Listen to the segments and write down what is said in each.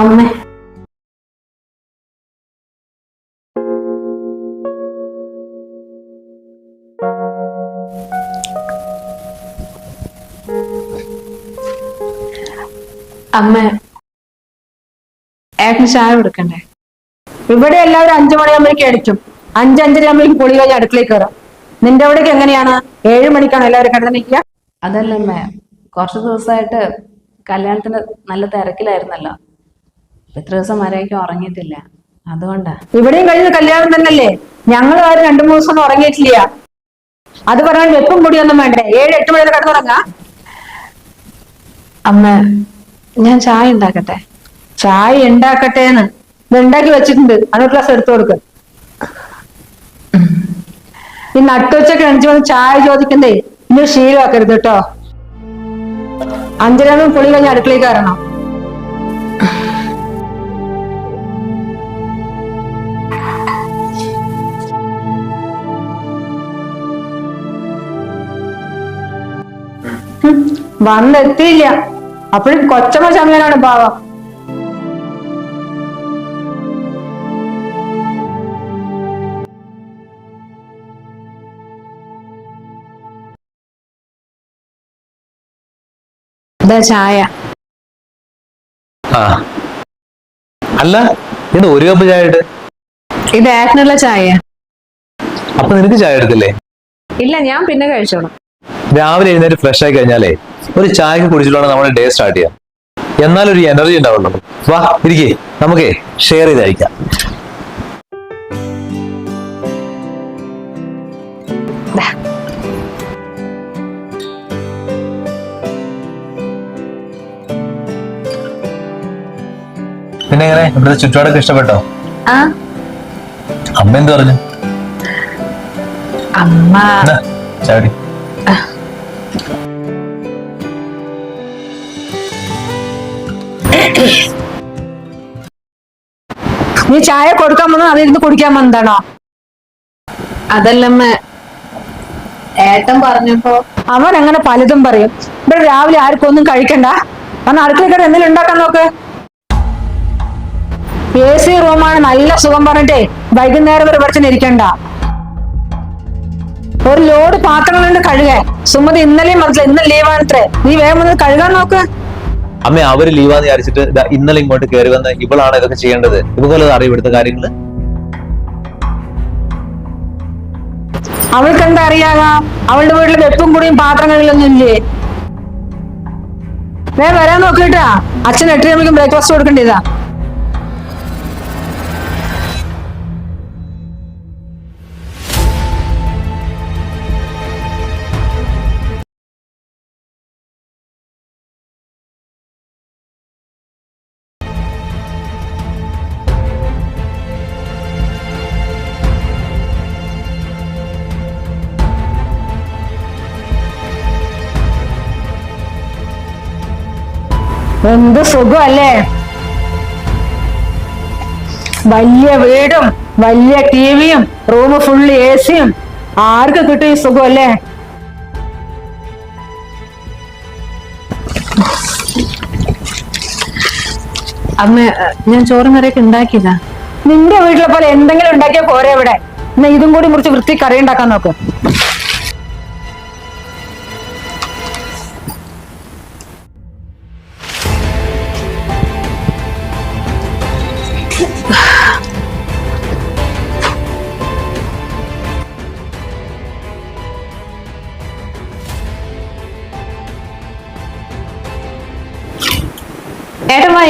അമ്മ. അമ്മ ഏട്ടന് ചായ കൊടുക്കണ്ടേ? ഇവിടെ എല്ലാവരും അഞ്ചു മണിയാകുമ്പോഴേക്കും അടിക്കും അഞ്ചഞ്ചര ആകുമ്പോഴേക്കും പൊളി കഴിഞ്ഞ് അടുക്കളയിൽ കയറാം നിന്റെ അവിടേക്ക് എങ്ങനെയാണ്? ഏഴ് മണിക്കാണ് എല്ലാവരും കിടന്നിരിക്കുക അതല്ല അമ്മ കുറച്ച് ദിവസമായിട്ട് കല്യാണത്തിന് നല്ല തിരക്കിലായിരുന്നല്ലോ. ഇത്ര ദിവസം വരെയൊക്കെ ഉറങ്ങിയിട്ടില്ല. അതുകൊണ്ടാ. ഇവിടെയും കഴിഞ്ഞ കല്യാണം തന്നെയല്ലേ? ഞങ്ങൾ ആരും രണ്ടു മൂന്ന് ദിവസം ഉറങ്ങിയിട്ടില്ല. അത് പറയാൻ വെപ്പും മുടിയൊന്നും വേണ്ടേ? ഏഴ് എട്ട് മണി വരെ കിടന്നുറങ്ങാ അമ്മ ഞാൻ ചായ ഉണ്ടാക്കട്ടെ? ചായ ഉണ്ടാക്കട്ടെ എന്ന് ഇത് ഉണ്ടാക്കി വെച്ചിട്ടുണ്ട്. അതൊരു ഗ്ലാസ് എടുത്തു കൊടുക്ക. ഈ നട്ടുവച്ചൊക്കെ അഞ്ചു മണി ചായ ചോദിക്കണ്ടേ ഇനി ശീലമാക്കരുത് കേട്ടോ. അഞ്ചരാകുമ്പോൾ പുളി കഴിഞ്ഞ് അടുക്കളയിൽ കയറണം. വന്നെത്തിയില്ല. അപ്പോഴും കൊച്ചമ്മ ചമ്മനാണ് പാവം. ചായ. അല്ല ഇത് ഒരു കപ്പ് ചായ ഇട്ട് ഇത് ഏട്ടനുള്ള ചായ. അപ്പൊ നിനക്ക് ചായ എടുത്തില്ലേ? ഇല്ല ഞാൻ പിന്നെ കഴിച്ചോളാം. രാവിലെ എഴുന്നേറ്റ് ഫ്രഷ് ആയി കഴിഞ്ഞാലേ ഒരു ചായക്ക് കുടിച്ചിട്ടാണ് നമ്മുടെ ഡേ സ്റ്റാർട്ട് ചെയ്യാം. ഒരു എനർജി ഉണ്ടാവുള്ളൂ. വാ ഇരിക്കേ. നമുക്കേ ഷെയർ ചെയ്ത് അയക്കാം പിന്നെ എങ്ങനെ ഇവിടുത്തെ ചുറ്റുപാടൊക്കെ ഇഷ്ടപ്പെട്ടോ? അമ്മ എന്ത് പറഞ്ഞു? അമ്മ. ചാടി. നീ ചായ കൊടുക്കാൻ വന്നോ? അതിരുന്ന് കുടിക്കാൻ വന്നതാണോ? അതല്ലമ്മ. ഏട്ടൻ പറഞ്ഞപ്പോ അവൻ അങ്ങനെ പലതും പറയും. ഇവിടെ രാവിലെ ആർക്കും ഒന്നും കഴിക്കണ്ട. അന്ന് അടുക്കളക്കാരെ എന്തെങ്കിലും ഉണ്ടാക്കാൻ നോക്ക്. എ സി റൂമാണ് നല്ല സുഖം പറഞ്ഞിട്ടേ വൈകുന്നേരം വരെ പഠിച്ചു ഇരിക്കണ്ട. ഒരു ലോഡ് പാത്രങ്ങളുണ്ട് കഴുകാൻ സുമതി ഇന്നലെയും പറഞ്ഞില്ല ഇന്ന് ലീവാണത്രേ നീ വേഗം ഒന്ന് കഴുകാൻ നോക്ക്. അമ്മ അവർ ലീവാന്ന് വിചാരിച്ചിട്ട് ഇന്നലെ ഇങ്ങോട്ട് കയറി വന്ന് ഇവളാണ് ഇതൊക്കെ ചെയ്യേണ്ടത്? ഇതുപോലെ അറിയപ്പെടുത്ത കാര്യങ്ങൾ? അവൾക്ക് എന്താ അറിയാകാം അവളുടെ വീട്ടിൽ വെപ്പും കൂടിയും പാത്രങ്ങളിലൊന്നും ഇല്ലേ? വേ വരാൻ നോക്കിട്ടാ അച്ഛൻ എട്ടര മണിക്കും ബ്രേക്ക്ഫാസ്റ്റ് കൊടുക്കേണ്ടതാ എന്ത് സുഖമല്ലേ? വലിയ വീടും വലിയ ടിവിയും റൂം ഫുള്ള് എ സിയും ആർക്ക് കിട്ടും ഈ സുഖമല്ലേ? അമ്മ ഞാൻ ചോറും കറിയൊക്കെ ഉണ്ടാക്കിയില്ല നിന്റെ വീട്ടിലെ പോലെ എന്തെങ്കിലും ഉണ്ടാക്കിയാൽ പോരെ ഇവിടെ? എന്നാ ഇതും കൂടി മുറിച്ച് വൃത്തി കറി ഉണ്ടാക്കാൻ നോക്ക്.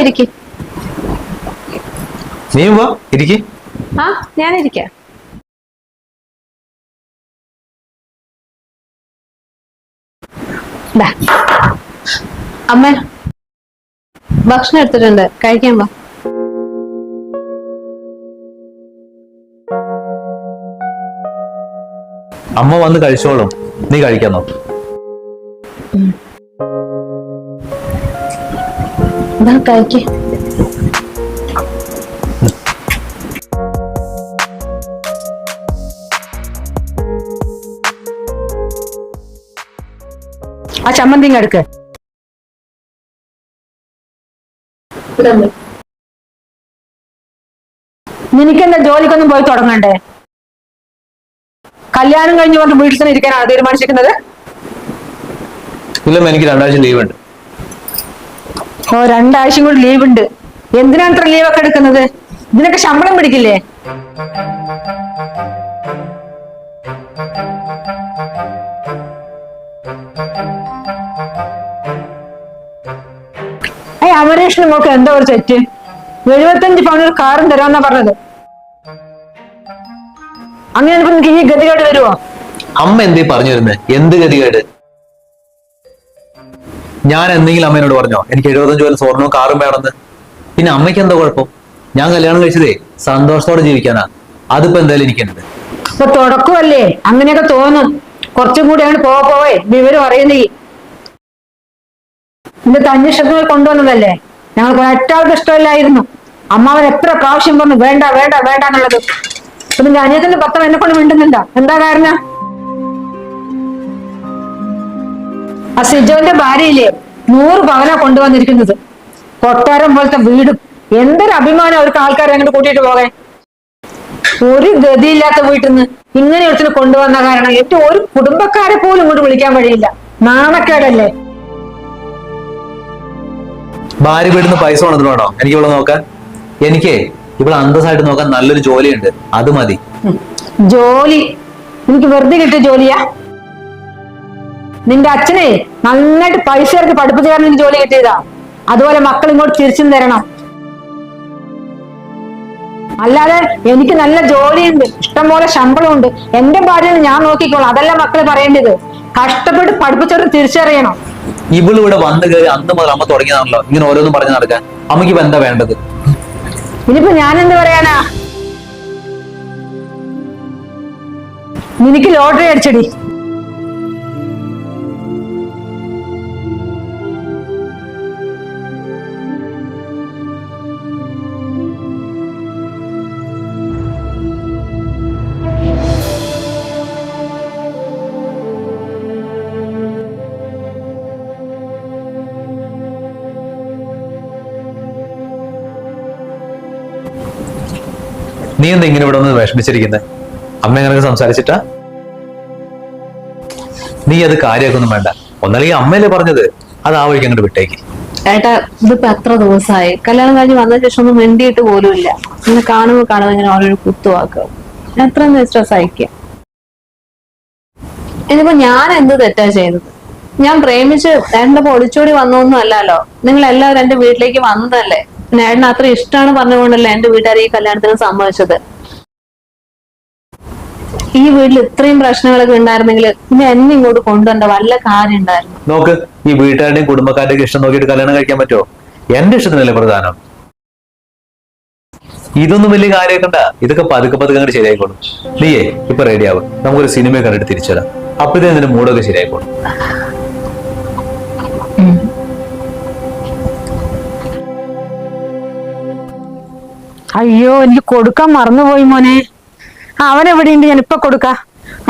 ഇരിക്കും നീ വാ ഇരിക്കേ. ആ ഞാനിരിക്കാം. അമ്മ ഭക്ഷണം എടുത്തിട്ടുണ്ട്. കഴിക്കാൻ വാ. അമ്മ വന്ന് കഴിച്ചോളും. നീ കഴിക്കാൻ നോക്ക് ഇതാ കഴിക്കേ. ആ ചമ്മന്തി എടുക്ക്. നിനക്കെന്താ ജോലിക്കൊന്നും പോയി തുടങ്ങണ്ടേ? കല്യാണം കഴിഞ്ഞുകൊണ്ട് വീട്ടിൽ തന്നെ ഇരിക്കാനാണ് തീരുമാനിച്ചിരിക്കുന്നത്? ഇല്ല എനിക്ക് രണ്ടാഴ്ച ലീവ് ഉണ്ട്. ഓ രണ്ടാഴ്ചയും കൂടി ലീവ് ഉണ്ട് എന്തിനാണ് ഇത്ര ലീവ് ഒക്കെ എടുക്കുന്നത്? ഇതിനൊക്കെ ശമ്പളം പിടിക്കില്ലേ? ഏയ് അമരേഷിന് മോക്ക് എന്താ ഒരു തെറ്റ്. എഴുപത്തഞ്ച് പവന് ഒരു കാറും തരാമെന്നാ പറഞ്ഞത്. അങ്ങനെ ഈ ഗതികേട് വരുമോ അമ്മ എന്തേ പറഞ്ഞു വരുന്നേ? എന്ത് ഗതികേട്? ഞാൻ എന്തെങ്കിലും അമ്മേനോട് പറഞ്ഞോ? എനിക്ക് എഴുപത്തഞ്ച് പോലെ സ്വർണവും കാറും വേണമെന്ന്. പിന്നെ അമ്മയ്ക്ക് എന്താ കുഴപ്പം? ഞാൻ കല്യാണം കഴിച്ചതേ സന്തോഷത്തോടെ ജീവിക്കാനാ. അതിപ്പോ എന്തായാലും എനിക്കുണ്ട് അപ്പൊ തുടക്കമല്ലേ? അങ്ങനെയൊക്കെ തോന്നും. കുറച്ചും കൂടി അങ്ങോട്ട് പോവാ പോവേ വിവരം അറിയുന്നേ എന്റെ തന്നിഷ്ടങ്ങൾ കൊണ്ടുവന്നതല്ലേ? ഞങ്ങൾക്ക് ഒറ്റാൾക്ക് ഇഷ്ടമില്ലായിരുന്നു. അമ്മാവൻ എത്ര പ്രാവശ്യം പറഞ്ഞു വേണ്ട വേണ്ട വേണ്ട എന്നുള്ളത്. അപ്പൊ നിന്റെ അനിയത്തിന്റെ പത്രം എന്നെ കൊണ്ട് വേണ്ടുന്നില്ല എന്താ കാരണം? ആ സിജോന്റെ ഭാര്യയില്ലേ നൂറ് പവന കൊണ്ടുവന്നിരിക്കുന്നത്. കൊട്ടാരം പോലത്തെ വീടും. എന്തൊരു അഭിമാനം അവർക്ക് ആൾക്കാരെ അങ്ങോട്ട് കൂട്ടിയിട്ട് പോകാൻ. ഒരു ഗതിയില്ലാത്ത വീട്ടിൽ നിന്ന് ഇങ്ങനെ ഒരുത്തിന് കൊണ്ടുവന്ന കാരണം ഏറ്റവും ഒരു കുടുംബക്കാരെ പോലും ഇങ്ങോട്ട് വിളിക്കാൻ വഴിയില്ല നാണക്കേടല്ലേ? ഭാര്യ വീട്ടിൽ പൈസ കൊണ്ടു വേണോ എനിക്ക് ഇവിടെ നോക്കാൻ. എനിക്ക് ഇവിടെ അന്തസ്സായിട്ട് നോക്കാൻ നല്ലൊരു ജോലിയുണ്ട്. അത് മതി. ജോലി. എനിക്ക് വെറുതെ കിട്ടിയ ജോലിയാ. നിന്റെ അച്ഛനെ നന്നായിട്ട് പൈസ ഇറക്കി പഠിപ്പിച്ചു കാരണം നിന്റെ ജോലി കിട്ടിയതാ. അതുപോലെ മക്കൾ ഇങ്ങോട്ട് തിരിച്ചും തരണം. അല്ലാതെ എനിക്ക് നല്ല ജോലിയുണ്ട് ഇഷ്ടംപോലെ ശമ്പളമുണ്ട്. എന്റെ ഭാര്യനെ ഞാൻ നോക്കിക്കോളാം. അതല്ല മക്കൾ പറയേണ്ടത്. കഷ്ടപ്പെട്ട് പഠിപ്പിച്ചവർക്ക് തിരിച്ചറിയണം. ഇവൾ ഇവിടെ വന്നു കയറി അന്ന് മുതൽ അമ്മ തുടങ്ങിയതാണല്ലോ. ഇങ്ങനെ ഓരോന്നും പറഞ്ഞു നടക്കാൻ. അമ്മയ്ക്ക് ഇപ്പൊ എന്താ വേണ്ടത്? ഇനിയിപ്പോ ഞാൻ എന്ത് പറയാനാ? നിനക്ക് ലോട്ടറി അടിച്ചടി. നീ എന്താ ഇങ്ങനെ ഇവിടെ ഒന്ന് വിഷമിച്ചിരിക്കുന്നത് അമ്മ എങ്ങനെ സംസാരിച്ചിട്ടാ? നീ അത് കാര്യമാക്കൊന്നും വേണ്ട. ഒന്നല്ല ഈ അമ്മയല്ലേ പറഞ്ഞത്? അത് ആ വഴിക്ക് അങ്ങോട്ട് വിട്ടേക്ക്. ഏട്ടാ ഇതിപ്പോ എത്ര ദിവസമായി? കല്യാണം കഴിഞ്ഞ് വന്ന ശേഷം ഒന്നും മിണ്ടിയിട്ട് പോലും ഇല്ല. ഇങ്ങനെ കാണുമ്പോ കാണുമ്പോ ഇങ്ങനെ ഓരോ കുത്തുവാക്കുക എത്ര വെച്ചാ സഹിക്കുക ഇനിയിപ്പോ ഞാൻ എന്ത് തെറ്റാ ചെയ്തത്? ഞാൻ പ്രേമിച്ച് എന്റെ ഒളിച്ചോടി വന്നൊന്നും അല്ലല്ലോ. നിങ്ങൾ എല്ലാവരും എന്റെ വീട്ടിലേക്ക് വന്നതല്ലേ? ഏട്ടന് അത്ര ഇഷ്ടമാണ് പറഞ്ഞുകൊണ്ടല്ലേ എന്റെ വീട്ടുകാർ ഈ കല്യാണത്തിന് സമ്മതിച്ചത്? ഈ വീട്ടിൽ ഇത്രയും പ്രശ്നങ്ങളൊക്കെ ഉണ്ടായിരുന്നെങ്കിൽ പിന്നെ എന്നെ ഇങ്ങോട്ട് കൊണ്ടുവരേണ്ട വല്ല കാര്യം ഉണ്ടായിരുന്നു? നോക്ക് ഈ വീട്ടുകാരുടെയും കുടുംബക്കാരുടെയും ഇഷ്ടം നോക്കിയിട്ട് കല്യാണം കഴിക്കാൻ പറ്റുമോ? എന്റെ ഇഷ്ടത്തിനല്ലേ പ്രധാനം. ഇതൊന്നും വലിയ കാര്യമാക്കണ്ട ഇതൊക്കെ പതുക്കെ പതുക്കെ അങ്ങോട്ട് ശരിയായിക്കോളും. നീയേ ഇപ്പൊ റെഡിയാവും നമുക്കൊരു സിനിമ കണ്ടിട്ട് തിരിച്ചുതരാം അപ്പൊ നിന്റെ മൂടൊക്കെ ശരിയായിക്കോളും. അയ്യോ എനിക്ക് കൊടുക്കാൻ മറന്നുപോയി മോനെ. അവൻ എവിടെയുണ്ട് ഞാൻ ഇപ്പൊ കൊടുക്കാം.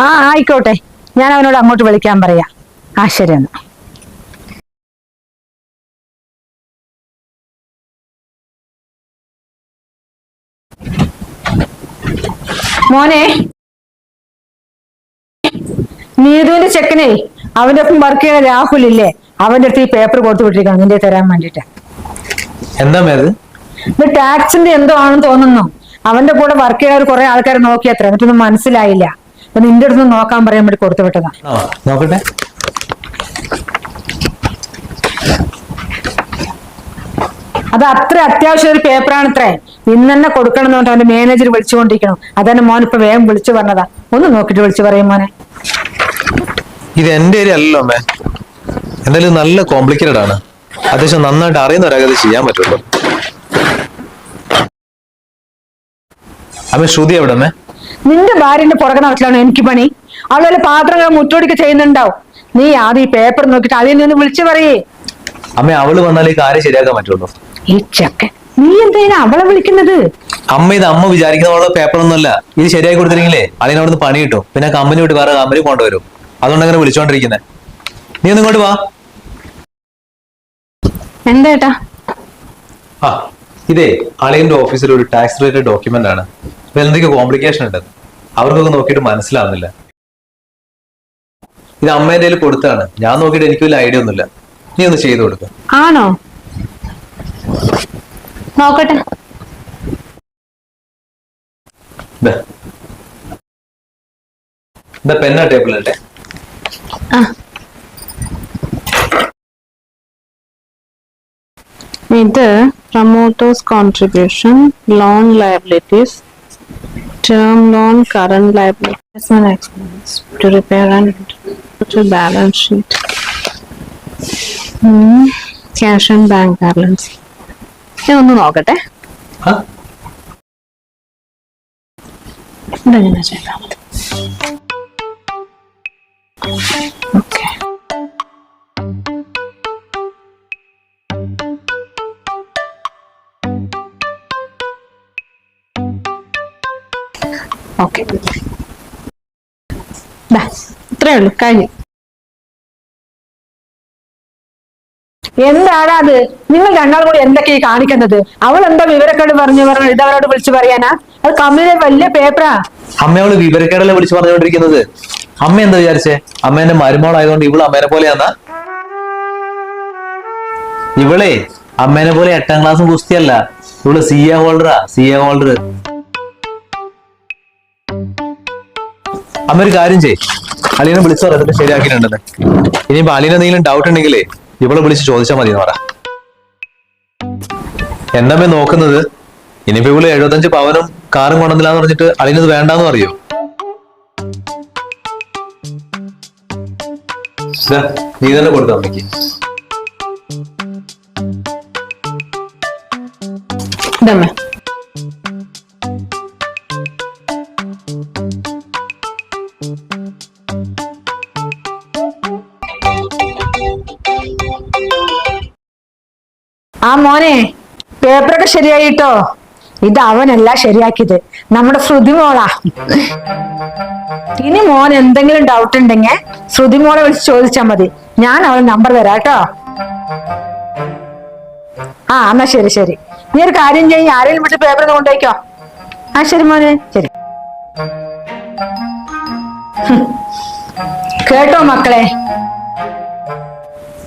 ആ ആയിക്കോട്ടെ. ഞാൻ അവനോട് അങ്ങോട്ട് വിളിക്കാൻ പറയാ. ആ ശരി എന്നാ. മോനെ. നീതുവിന്റെ ചെക്കനെ അവന്റെ ഒപ്പം വർക്ക് ചെയ്യുന്ന രാഹുൽ ഇല്ലേ? അവന്റെ അടുത്ത് ഈ പേപ്പർ കൊടുത്തു വിട്ടിരിക്കണം നിന്റെ തരാൻ വേണ്ടിട്ട് എന്താ ഇത് ടാക്സിന്റെ എന്തോ ആണെന്ന് തോന്നുന്നു. അവന്റെ കൂടെ വർക്ക് ചെയ്യാൻ കുറെ ആൾക്കാർ നോക്കിയത്ര എന്നിട്ടൊന്നും മനസ്സിലായില്ല. അപ്പൊ നിന്റെ അടുത്ത് നോക്കാൻ പറയാൻ വേണ്ടി കൊടുത്തു വിട്ടതാ. നോക്കട്ടെ. അത് അത്ര അത്യാവശ്യം ഒരു പേപ്പറാണ് ഇത്രേ ഇന്ന് തന്നെ കൊടുക്കണം എന്ന് പറഞ്ഞാൽ അവന്റെ മാനേജർ വിളിച്ചുകൊണ്ടിരിക്കണം അതന്നെ മോൻ ഇപ്പൊ വേഗം വിളിച്ചു പറഞ്ഞതാ. ഒന്ന് നോക്കിട്ട് വിളിച്ചു പറയും മോനെ. ഇത് എന്റെ അല്ലല്ലോ അമ്മേ. എന്തായാലും നല്ല കോംപ്ലിക്കേറ്റഡ് ആണ്. അത്യാവശ്യം നന്നായിട്ട് അറിയുന്ന ഒരാൾക്ക് ചെയ്യാൻ പറ്റുള്ളൂ. അമ്മ ശ്രുതി എവിടെ നിന്റെ ഭാര്യന്റെ പുറകെ നടക്കലാണ് എനിക്ക് പണി? അവളെ പാത്രങ്ങൾ മുറ്റോടിക്ക് ചെയ്യുന്നുണ്ടാവും. നീ ആദ്യം ഈ പേപ്പർ നോക്കിട്ട് അതിൽ നിന്ന് വിളിച്ചു പറയേ. അമ്മ അവൾ വന്നാൽ ഈ കാര്യം ശരിയാക്കാൻ പറ്റുള്ളൂ. ഈ നീ എന്തിനാ അവളെ വിളിക്കുന്നത്? അമ്മ ഇത് അമ്മ വിചാരിക്കുന്ന പേപ്പർ ഒന്നുമല്ല. ഇത് ശരിയാക്കി കൊടുത്തില്ലെങ്കിലേ അതിന് അവിടുന്ന് പണി കിട്ടും. പിന്നെ കമ്പനി വിട്ട് വേറെ കമ്പനി കൊണ്ടുവരും. അതുകൊണ്ട് അങ്ങനെ വിളിച്ചോണ്ടിരിക്കുന്നത് നീ ഒന്ന് ഇങ്ങോട്ട് വാ. എന്താ ഏട്ടാ? ആ ഇതേ അളിയന്റെ ഓഫീസിൽ ഒരു ടാക്സ് റിലേറ്റഡ് ഡോക്യുമെന്റ് ആണ്. അപ്പൊ എന്തൊക്കെ കോംപ്ലിക്കേഷൻ ഉണ്ട്. അവർക്കൊക്കെ നോക്കിയിട്ട് മനസ്സിലാവുന്നില്ല. ഇത് അമ്മേന്റെ കയ്യിൽ കൊടുത്താണ് ഞാൻ നോക്കിയിട്ട് എനിക്ക് വലിയ ഐഡിയ ഒന്നുമില്ല. നീ ഒന്ന് ചെയ്തു കൊടുക്ക. ആണോ? നോക്കട്ടെ. ഇതാ പെന്നാ promoters contribution loan liabilities term loan current liabilities and expense to repair and to balance sheet cash and bank balance ഞാൻ ഒന്ന് നോക്കട്ടെ ഇതെങ്ങനെ ചെയ്താൽ മതി ഓക്കെ. ഇത്രേ ഉള്ളൂ കഴിഞ്ഞു. എന്താണ് അത്? നിങ്ങൾ രണ്ടാളും കൂടി എന്തൊക്കെ ഈ കാണിക്കുന്നത്? അവൾ എന്താ വിവരക്കേട് പറഞ്ഞു പറഞ്ഞു ഇതവരോട് വിളിച്ചു പറയാനാ? അത് കമ്പനിയിലെ വലിയ പേപ്പറാ. അമ്മ അവൾ വിവരക്കേടല്ലേ വിളിച്ചു പറഞ്ഞുകൊണ്ടിരിക്കുന്നത്? അമ്മ എന്താ വിചാരിച്ചേ? അമ്മേന്റെ മരുമോളായതുകൊണ്ട് ഇവൾ അമ്മേനെ പോലെയാന്ന? ഇവളെ അമ്മേനെ പോലെ എട്ടാം ക്ലാസ് ഗുസ്തിയല്ല. ഇവൾ സി എ ഹോൾഡറാ സി എ ഹോൾഡർ. അമ്മ ഒരു കാര്യം ചെയ് അലീനെ വിളിച്ചു പറഞ്ഞിട്ട് ശരിയാക്കിയിട്ടുണ്ടെന്ന് ഇനിയിപ്പോ അലീന എന്തെങ്കിലും ഡൗട്ട് ഉണ്ടെങ്കിലേ ഇവളെ വിളിച്ച് ചോദിച്ചാൽ മതി എന്ന് പറ എന്നമ്മ നോക്കുന്നത്? ഇനിയിപ്പോ ഇവൾ എഴുപത്തഞ്ച് പവനും കാറും കൊണ്ടുവന്നില്ലാന്ന് പറഞ്ഞിട്ട് അലീനത് വേണ്ടാന്ന് പറയോ? നീ തന്നെ കൊടുത്ത അമ്മയ്ക്ക്. മോനെ പേപ്പറൊക്കെ ശരിയായിട്ടോ ഇത് അവനല്ല ശരിയാക്കിയത്. നമ്മുടെ ശ്രുതി മോളാ. ഇനി മോൻ എന്തെങ്കിലും ഡൗട്ട് ഉണ്ടെങ്കിൽ ശ്രുതി മോളെ വിളിച്ച് ചോദിച്ചാൽ മതി. ഞാൻ അവളെ നമ്പർ തരാം കേട്ടോ ആ എന്നാ ശരി ശരി. നീ ഒരു കാര്യം ചെയ്യും. ആരെങ്കിലും വിട്ട് പേപ്പർ കൊണ്ടുപോയിക്കോ. ആ ശരി മോനെ. ശരി. കേട്ടോ മക്കളെ.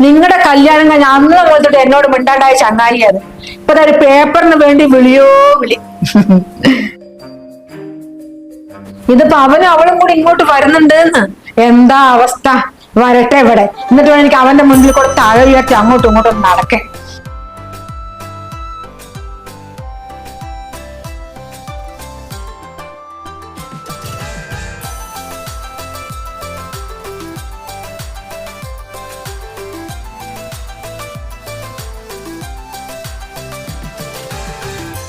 നിങ്ങളുടെ കല്യാണം കഴിഞ്ഞ അന്ന് മുതൽ എന്നോട് മിണ്ടാണ്ടായ ചങ്ങായി അത്. ഇപ്പൊ ഒരു പേപ്പറിന് വേണ്ടി വിളിയോ വിളി. ഇതിപ്പോ അവനും അവളും കൂടി ഇങ്ങോട്ട് വരുന്നുണ്ട് എന്ന് എന്താ അവസ്ഥ? വരട്ടെ ഇവിടെ. എന്നിട്ട് വേണം എനിക്ക് അവന്റെ മുന്നിൽ കൂടെ താഴെ ഉയർത്തി അങ്ങോട്ടും ഇങ്ങോട്ടും നടക്കേ